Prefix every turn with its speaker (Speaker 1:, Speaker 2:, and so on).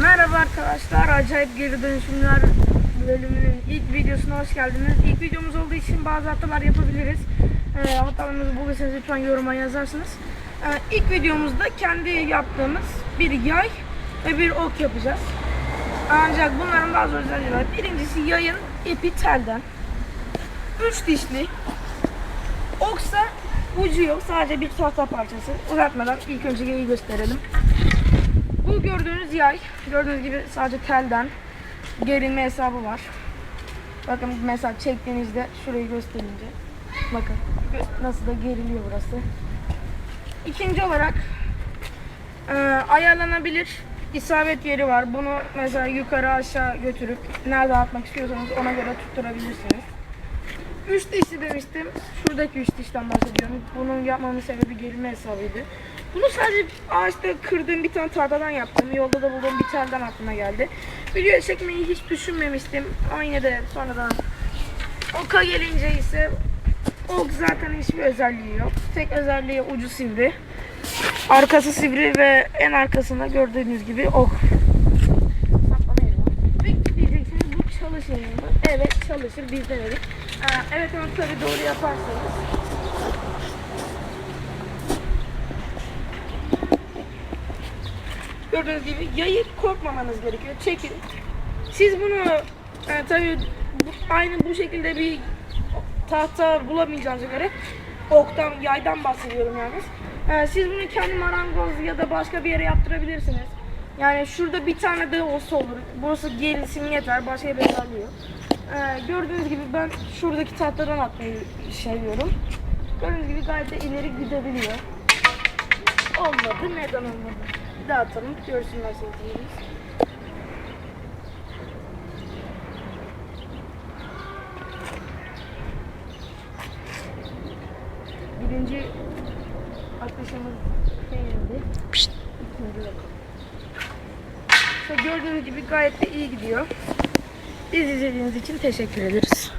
Speaker 1: Merhaba arkadaşlar, Acayip Geri Dönüşümler bölümünün ilk videosuna hoş geldiniz. İlk videomuz olduğu için bazı hatalar yapabiliriz. Ee, hatalarınızı bulursanız lütfen yoruma yazarsınız. Ee, ilk videomuzda kendi yaptığımız bir yay ve bir ok yapacağız. Ancak bunların bazı özellikleri var. Birincisi yayın ipi telden. Üç dişli. Oksa ucu yok, sadece bir tahta parçası. Uzatmadan ilk önce yayı gösterelim. Bu gördüğünüz yay, gördüğünüz gibi sadece telden gerilme hesabı var. Bakın mesela çektiğinizde şurayı gösterince bakın nasıl da geriliyor burası. İkinci olarak e, ayarlanabilir isabet yeri var. Bunu mesela yukarı aşağı götürüp nerede atmak istiyorsanız ona göre tutturabilirsiniz. Üç dişli demiştim. Şuradaki üç dişten bahsediyorum. Bunun yapmamın sebebi gerilme hesabıydı. Bunu sadece ağaçta kırdığım bir tane tahtadan yaptım. Yolda da bulduğum bir telden aklıma geldi. Video çekmeyi hiç düşünmemiştim. Ama yine de sonradan oka gelince ise ok zaten hiçbir özelliği yok. Tek özelliği ucu sivri. Arkası sivri ve en arkasında gördüğünüz gibi ok. Peki diyeceksiniz bu çalışır mı? Evet çalışır biz denedik. Ee, evet ama tabii doğru yaparsanız. Gördüğünüz gibi yayı korkmamanız gerekiyor. Çekin. Siz bunu e, tabii bu- aynı bu şekilde bir tahta bulamayacağınıza göre oktan, yaydan bahsediyorum yalnız. E, siz bunu kendi marangoz ya da başka bir yere yaptırabilirsiniz. Yani şurada bir tane de olsa olur. Burası gerilsin yeter. Başka bir özelliği yok. E, gördüğünüz gibi ben şuradaki tahtadan atmayı seviyorum. Gördüğünüz gibi gayet de ileri gidebiliyor. Olmadı. Neden olmadı? Bir daha atalım. Görsünler seyircilerimiz. Birinci atışımız beğendi. İkinci. İşte gördüğünüz gibi gayet de iyi gidiyor. Biz izlediğiniz için teşekkür ederiz.